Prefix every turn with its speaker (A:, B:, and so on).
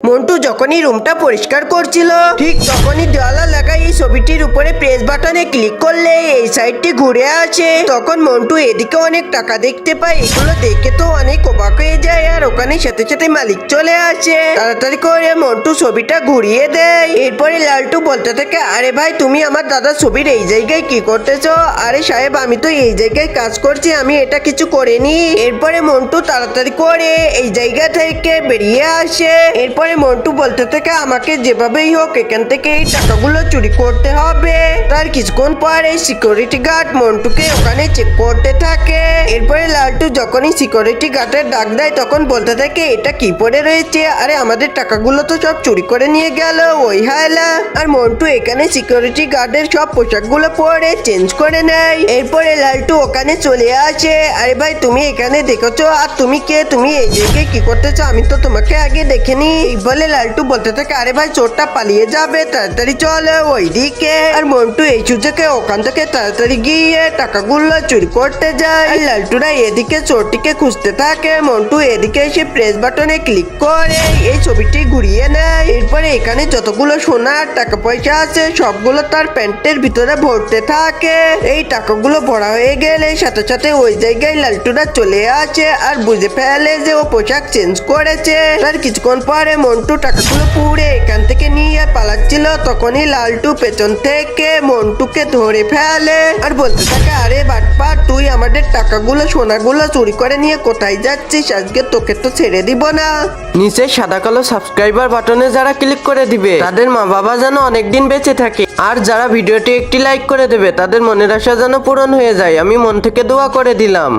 A: মন্টু যখনই রুমটা পরিষ্কার করছিল ঠিক তখনই দেওয়ালা ছবিটির উপরে প্রেস বাটনে ক্লিক করলে এই সাইডটি ঘুরে আসে। তখন মন্টু এদিকে অনেক টাকা দেখতে পায়। এগুলো দেখে তো অনেক অবাক হয়ে যায় আর ওখানে সাথে সাথে মালিক চলে আসে। তাড়াতাড়ি করে মন্টু ছবিটা ঘুরিয়ে দেয়। এরপরে লালটু বলতে থাকে, আরে ভাই, তুমি আমার দাদার ছবির এই জায়গায় কি করতেছো? আরে সাহেব, আমি তো এই জায়গায় কাজ করছি, আমি এটা কিছু করিনি। এরপরে মন্টু তাড়াতাড়ি করে এই জায়গা থেকে বেরিয়ে আসে। এরপরে মন্টু বলতে থাকে, আমাকে যেভাবেই হোক, এখান থেকে এই টাকাগুলো চুরি করতে হবে। তার কিছুক্ষণ পরে সিকিউরিটি গার্ড মন্টুকে ওখানে চেক করতে থাকে। এরপরে লালটু যখনই সিকিউরিটি গার্ডের ডাক দেয়, তখন বলতে থাকে, এটা কি পড়ে রয়েছে? আরে, আমাদের টাকাগুলো তো সব চুরি করে নিয়ে গেল, ওই হায়লা আর মন্টু এখানে সিকিউরিটি গার্ডের সব পোশাকগুলো পরে চেঞ্জ করে নেয়। এরপরে লালটু ওখানে চলে আসে, আরে ভাই, তুমি এখানে দেখেছ? আর তুমি কে? তুমি এই জায়গায় কি করতেছো? আমি তো তোমাকে আগে দেখিনি। বলে লালটু বলতে থাকে, আরে ভাই, চোরটা পালিয়ে যাবে, তাড়াতাড়ি চলে, ওই দিকে আর মন্টু এই সুযোগে ওখান থেকে তাড়াতাড়ি গিয়ে টাকাগুলো চুরি করতে যায়। আর লালটুরা এদিকে চোরটিকে খুঁজতে থাকে। মন্টু এদিকে এসে প্রেস বাটনে ক্লিক করে। এই ছবিটি ঘুরিয়ে নেয়। এরপরে এখানে যতগুলো সোনা টাকা পয়সা আছে, সবগুলো তার প্যান্টের ভিতরে ভরতে থাকে। এই টাকাগুলো ভরা হয়ে গেলে সাথে সাথে ওই জায়গায় লালটুরা চলে আসে আর বুঝে ফেলে যে ও পোশাক চেঞ্জ করেছে। তার কিছুক্ষণ পরে মন্টু টাকাগুলো পুড়ে এখান থেকে নিয়ে পালাচ্ছিল। তখনই লালটু পেছন থেকে মন্টুকে ধরে ফেলে আর বলতে থাকে, আরে বাটপা তুই আমাদের টাকাগুলো, সোনাগুলো চুরি করে নিয়ে কোথায় যাচ্ছিস? আজকে তোকে তো ছেড়ে দিব না।
B: নিচে সাদা কালো সাবস্ক্রাইবার বাটনে যারা ক্লিক করে দিবে, তাদের মা বাবা যেন অনেকদিন বেঁচে থাকে। আর যারা ভিডিওটি একটি লাইক করে দেবে, তাদের মনের আশা যেন পূরণ হয়ে যায়। আমি মন থেকে দোয়া করে দিলাম।